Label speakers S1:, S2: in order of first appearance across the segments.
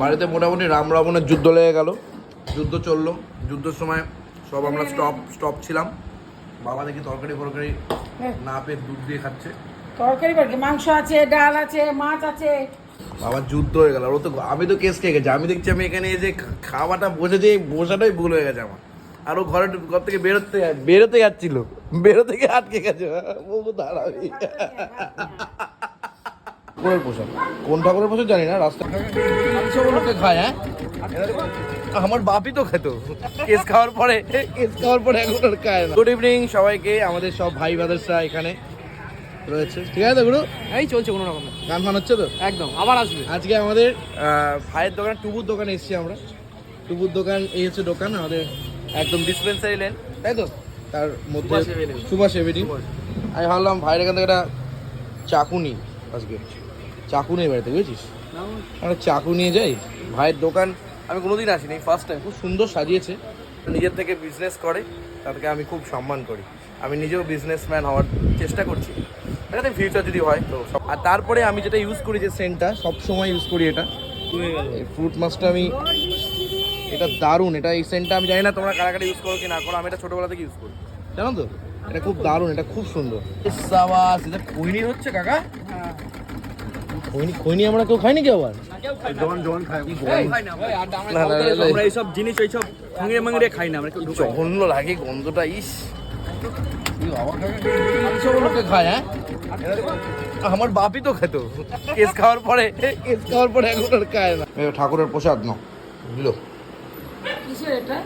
S1: বাড়িতে মোটামুটি রাম রাবণের যুদ্ধ লেগে গেল। যুদ্ধ চলল। যুদ্ধের সময় সব আমরা স্টপ স্টপ ছিলাম। বাবা দেখি তরকারি ফরকারি না পেয়ে দুধ দিয়ে খাচ্ছে।
S2: তরকারি মাংস আছে ডাল আছে মাছ আছে?
S1: বাবার যুদ্ধ হয়ে গেল। ও তো আমি তো কেস খেয়ে গেছি। আমি দেখছি আমি এখানে এই যে খাওয়াটা বসে দিয়ে বসাটাই ভুল হয়ে গেছে আমার। আর ও ঘরে ঘর থেকে বেরোতে বেরোতে যাচ্ছিল। বেরোতে গিয়ে আটকে গেছে। বহু দাঁড়াবি ঠাকুরের পোশাক কোন ঠাকুরের পোশাক জানি না রাস্তা লোকে খায় হ্যাঁ। আমার বাপই তো খেত। কেস খাওয়ার পরে কেস খাওয়ার পরে এখন আর খায় না। গুড ইভিনিং সবাইকে আমাদের সব ভাই ব্রাদার্সরা এখানে রয়েছে। ঠিক আছে গুরু?
S3: এই চলছে কোনো রকম।
S1: গান ফান হচ্ছে তো?
S3: একদম আবার আসবে।
S1: আজকে আমাদের ভাইয়ের দোকান টুবুর দোকানে এসেছি আমরা। টুবুর দোকান এই হচ্ছে দোকান আমাদের একদম ডিসপেন্সারি লেন তাই তো? তার মধ্যে
S3: সুভাষ এভিনিউ
S1: আমি ভাবলাম ভাইয়ের এখান থেকে একটা চাকু নিই। আজকে। চাকু নেই বাড়িতে বুঝেছিস? আমরা চাকু নিয়ে যাই? ভাইয়ের দোকান। আমি কোনোদিন আসিনি ফার্স্ট টাইম খুব সুন্দর সাজিয়েছে। নিজের থেকে বিজনেস করে তাদেরকে আমি খুব সম্মান করি। আমি নিজেও বিজনেসম্যান হওয়ার চেষ্টা করছি। এটাতে ফিউচার যদি হয় তো সব- আর তারপরে আমি যেটা ইউজ করি যে সেন্টটা সবসময় ইউজ করি এটা। ফ্রুট মাছটা আমি এটা দারুণ এটা এই সেন্টটা আমি জানি না তোমরা কারা কারা ইউজ করো কি না করো আমি এটা ছোটোবেলা থেকে ইউজ করি। জানো তো? এটা খুব দারুণ এটা খুব সুন্দর। সাবাস এটা খৈনি হচ্ছে কাকা? খৈনি খৈনি আমরা? কেউ খাইনি কেউ আবার।
S3: আমরা এইসব জিনিস এইসব ভাঙড়ে মাংড়ে খাই না আমরা একটু
S1: জঘন্য লাগে গন্ধটা ইস। খায় হ্যাঁ? আমার বাপই তো খেত। কেস খাওয়ার পরে কেস খাওয়ার পরে এখন আর খায় না। ঠাকুরের প্রসাদ না দিল।
S2: কিসের এটা?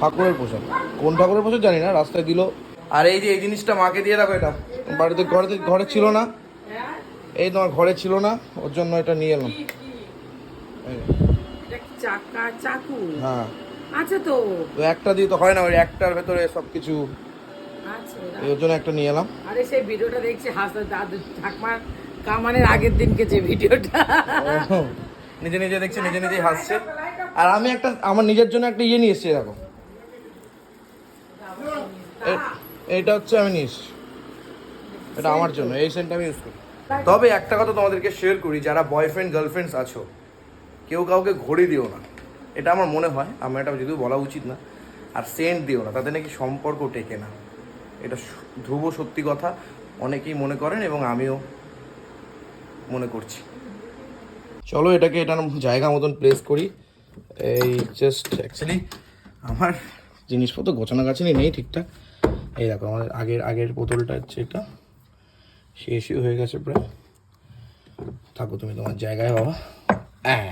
S1: ঠাকুরের প্রসাদ। কোন ঠাকুরের প্রসাদ জানি না রাস্তায় দিল। আর এই যে এই জিনিসটা মাকে দিয়ে রাখো এটা। বাড়িতে ঘরে ঘরে ছিল না। এই তোমার ঘরে ছিল না ওর জন্য এটা নিয়ে এলাম।
S2: এটা চাকা চাকু?
S1: হ্যাঁ।
S2: আছে তো।
S1: তো একটা দিয়ে তো হয় না ওই একটার ভেতরে সব কিছু
S2: আছে
S1: এই ওর জন্য একটা নিয়ে এলাম।
S2: আরে সেই ভিডিওটা দেখছি হাসতে দাদু ঠাকমার কামানের আগের দিনকে যে ভিডিওটা।
S1: নিজে নিজে দেখছে নিজে নিজেই হাসছে। আর আমি একটা আমার নিজের জন্য একটা ইয়ে নিয়ে এসেছি দেখো। এ- এইটা হচ্ছে আমি নিয়ে এসেছি। এটা আমার জন্য এই সেন্ট আমি ইউজ করি। তবে একটা কথা তোমাদেরকে শেয়ার করি, যারা বয়ফ্রেন্ড গার্লফ্রেন্ডস আছো, কেউ কাউকে ঘড়ি দিও না। এটা আমার মনে হয়, আমার এটা যদিও বলা উচিত না, আর সেন্ট দিও না, তাতে নাকি সম্পর্ক টেকে না। এটা ধ্রুব সত্যি কথা, অনেকেই মনে করেন এবং আমিও মনে করছি। চলো এটাকে এটার জায়গা মতন প্লেস করি। এই জাস্ট অ্যাকচুয়ালি আমার জিনিসপত্র গোছানো গাছানি নেই ঠিকঠাক। এই দেখো, আমাদের আগের আগের বোতলটা হচ্ছে এটা। শেষই হয়ে গেছে প্রায়। থাকো তুমি তোমার জায়গায় বাবা। হ্যাঁ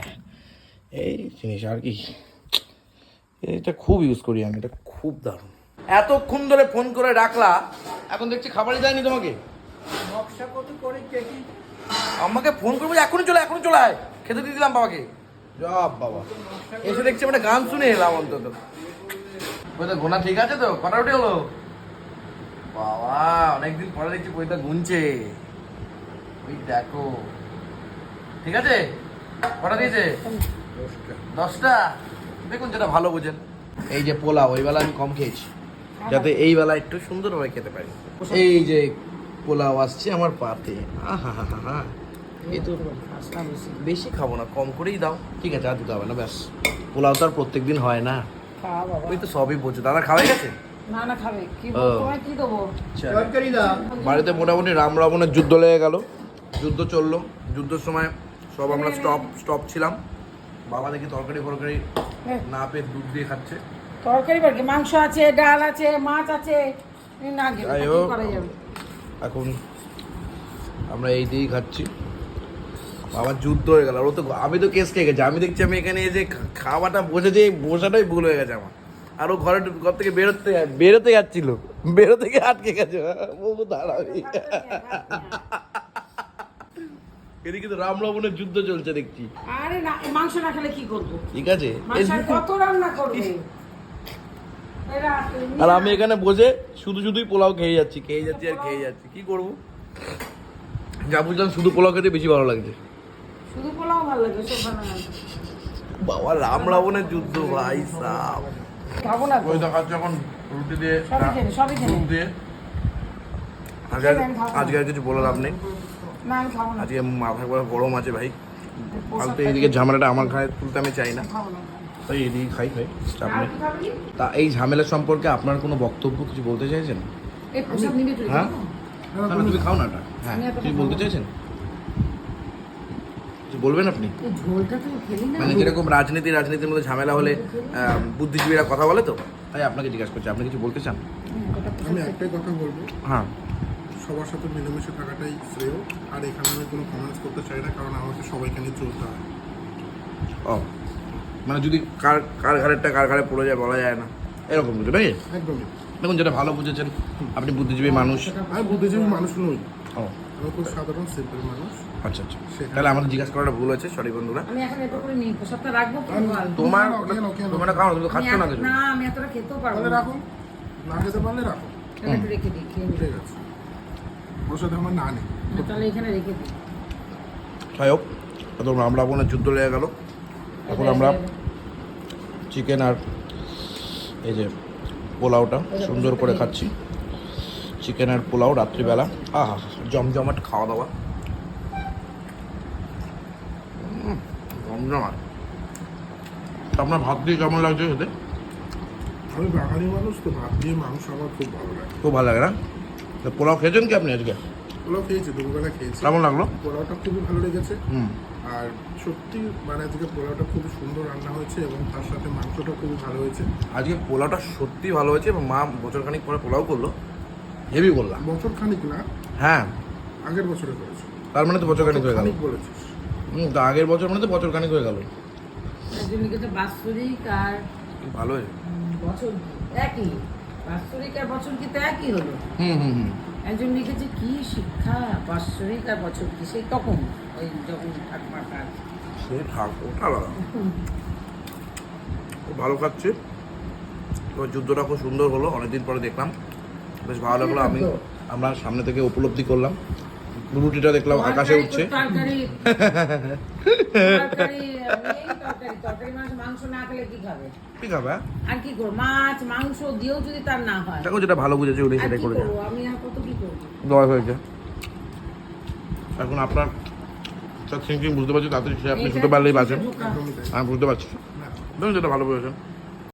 S1: এই জিনিস আর কি। এটা খুব ইউজ করি আমি এটা খুব দারুণ। এতক্ষণ ধরে ফোন করে রাখলা এখন দেখছি খাবারই দেয়নি তোমাকে। আমাকে ফোন করব এখনই চলে এখনই চলে আয়। খেতে দিয়ে দিলাম বাবাকে। জব বাবা। এসে দেখছি একটা গান শুনে এলাম অন্তত। গোনা ঠিক আছে তো? কটা উঠে হলো? বাবা অনেকদিন পরে দেখছি বইটা গুনছে। ওই দেখো। ঠিক আছে? কটা দিয়েছে? দশটা। দেখুন যেটা ভালো বোঝেন। এই যে পোলাও ওই বেলা আমি কম খেয়েছি। যাতে এই বেলা একটু সুন্দরভাবে খেতে পারি। এই যে পোলাও আসছে আমার পাতে। আহা হা হা হা। বেশি খাব না কম করেই দাও। ঠিক আছে আর দিতে হবে না ব্যাস। পোলাও তো আর প্রত্যেক দিন হয় না।
S2: বাবা।
S1: ওই তো সবই বোঝো দাদা খাওয়াই গেছে?
S2: না না খাবে। কি তোমায় কি দেবো?
S1: বাড়িতে মোটামুটি রাম রাবণের যুদ্ধ লেগে গেল। যুদ্ধ চলল। যুদ্ধের সময় সব আমরা স্টপ স্টপ ছিলাম। বাবা দেখি তরকারি ফরকারি। না পেয়ে দুধ দিয়ে খাচ্ছে।
S2: তরকারি বাড়ি মাংস আছে ডাল আছে মাছ আছে। না
S1: যাই হোক। এখন আমরা এই দিয়েই খাচ্ছি। বাবার যুদ্ধ হয়ে গেল। ও তো আমি তো কেস খেয়ে গেছি। আমি দেখছি আমি এখানে এই যে খাওয়াটা বসে দিয়ে বসাটাই ভুল হয়ে গেছে আমার। আর ও ঘরে ঘর থেকে বেরোতে বেরোতে যাচ্ছিল। বেরোতে গিয়ে আটকে গেছে। বহু দাঁড়াবি এদিকে তো রাম রাবণের যুদ্ধ চলছে দেখছি।
S2: আরে না মাংস না খেলে কি করব?
S1: ঠিক আছে।
S2: আর কত রান্না করবে?
S1: আর আমি এখানে বসে শুধু শুধুই পোলাও খেয়ে যাচ্ছি খেয়ে যাচ্ছি আর খেয়ে যাচ্ছি। কি করব? যা বুঝলাম শুধু পোলাও খেতে বেশি ভালো লাগছে।
S2: শুধু পোলাও ভালো লাগে সব ভালো লাগে।
S1: বাবা রাম রাবণের যুদ্ধ ভাই সাহ
S2: খাব না
S1: ওই দেখাচ্ছে এখন রুটি দিয়ে
S2: সবই জেনে
S1: দুধ দিয়ে। আজকে আর- আজকে আর কিছু বলে লাভ নেই।
S2: না আমি খাব না।
S1: আজকে মাথা করে গরম আছে ভাই। ফালতু এইদিকে ঝামেলাটা আমার ঘাড়ে তুলতে আমি চাই না। তাই এদিকে খাই খাই চাপ নেই তা এই ঝামেলা সম্পর্কে আপনার কোনো বক্তব্য কিছু বলতে চাইছেন? হ্যাঁ? তুমি খাও না এটা হ্যাঁ কিছু বলতে চাইছেন? বলবেন আপনি?
S2: তুই
S1: মানে যেরকম রাজনীতি রাজনীতির মধ্যে ঝামেলা হলে বুদ্ধিজীবীরা কথা বলে তো? তাই আপনাকে জিজ্ঞাসা করছি আপনি কিছু বলতে চান?
S4: আমি একটাই কথা বলব।
S1: হ্যাঁ।
S4: সবার সাথে মিলেমিশে থাকাটাই শ্রেয় আর এখানে আমি কোনো কমেন্টস করতে চাই না কারণ আমাকে সবাইকে নিয়ে চলতে হয়।
S1: ও মানে যদি কার কার ঘাড়েরটা কার ঘাড়ে পড়ে যায় বলা যায় না। এরকম কিছু নাকি?
S4: একদমই।
S1: দেখুন যেটা ভালো বুঝেছেন আপনি বুদ্ধিজীবী মানুষ।
S4: আমি বুদ্ধিজীবী মানুষ নই।
S1: ও।
S4: আমি খুব সাধারণ সিম্পল মানুষ।
S1: আচ্ছা আচ্ছা। তাহলে আমাদের জিজ্ঞাসা করাটা ভুল আছে সরি বন্ধুরা।
S2: আমি এখন এত করে নিই প্রসাদটা রাখব
S1: তোমার
S4: কেন, কেন, কেন?
S1: তোমার খাও তুমি খাচ্ছ না
S2: এত-
S1: কিছু?
S2: না আমি এতটা খেতেও পারব না।
S4: রাখো। না খেতে পারলে রাখো।
S2: তাহলে একটু রেখে দিই খেয়ে
S4: ঠিক আছে। ওর আমার না নেই।
S2: তাহলে এখানে রেখে দিই।
S1: যাই হোক আমরা আপনার যুদ্ধ লেগে গেল। এখন আমরা চিকেন আর এই যে পোলাওটা সুন্দর করে খাচ্ছি। চিকেন আর পোলাও রাত্রিবেলা। আহা জমজমাট খাওয়া দাওয়া। জমজমাট। তা আপনার ভাত দিয়ে কেমন লাগছে খেতে?
S4: আমি বাঙালি মানুষ তো ভাত দিয়ে মাংস আমার খুব ভালো লাগে।
S1: খুব ভালো লাগে না? তা পোলাও খেয়েছেন কি আপনি আজকে?
S4: পোলাও খেয়েছি দুপুরবেলা খেয়েছি।
S1: কেমন লাগল?
S4: পোলাওটা খুবই ভালো লেগেছে।
S1: হুম।
S4: আর সত্যি মানে আজকে পোলাওটা খুবই সুন্দর রান্না হয়েছে এবং তার সাথে মাংসটা খুবই ভালো হয়েছে।
S1: আজকে পোলাওটা সত্যি ভালো হয়েছে এবং মা বছরখানিক পরে পোলাও করল। হেভি করলাম
S4: বছর খানিক না?
S1: হ্যাঁ।
S4: আগের বছরে করেছে।
S1: তার মানে তো বছরখানিক হয়ে গেল।
S4: বলেছিস।
S1: হুম তা আগের বছর মানে তো বছরখানিক হয়ে গেল।
S2: বাৎসরিক আর
S1: ভালো
S2: বছর একই। বাৎসরিক আর বছর কি তো একই হলো?
S1: হুম হুম হুম।
S2: একজন লিখেছে কি শিক্ষা? বাৎসরিক আর বছর কি? সেই তখন ওই যখন ঠাকুমার কাজ।
S1: সে থাক আলাদা। খুব ভালো খাচ্ছে। যুদ্ধটা খুব সুন্দর হলো অনেকদিন পরে দেখলাম। বেশ ভালো লাগল আমি আমরা সামনে থেকে উপলব্ধি করলাম। রুটিটা দেখলাম আকাশে উঠছে। ঠিক?
S2: আর কি করব? মাছ মাংস দিয়েও যদি তার না হয়।
S1: দেখো যেটা ভালো বুঝেছে উনি সেটাই
S2: কি
S1: করেছে
S2: করব? আমি আর কত কি করব?
S1: দয় হয়েছে। এখন আপনার থিঙ্কিং বুঝতে পারছি তাড়াতাড়ি আপনি পারলেই বাঁচেন। আমি বুঝতে পারছি। দেখুন যেটা ভালো বলেছেন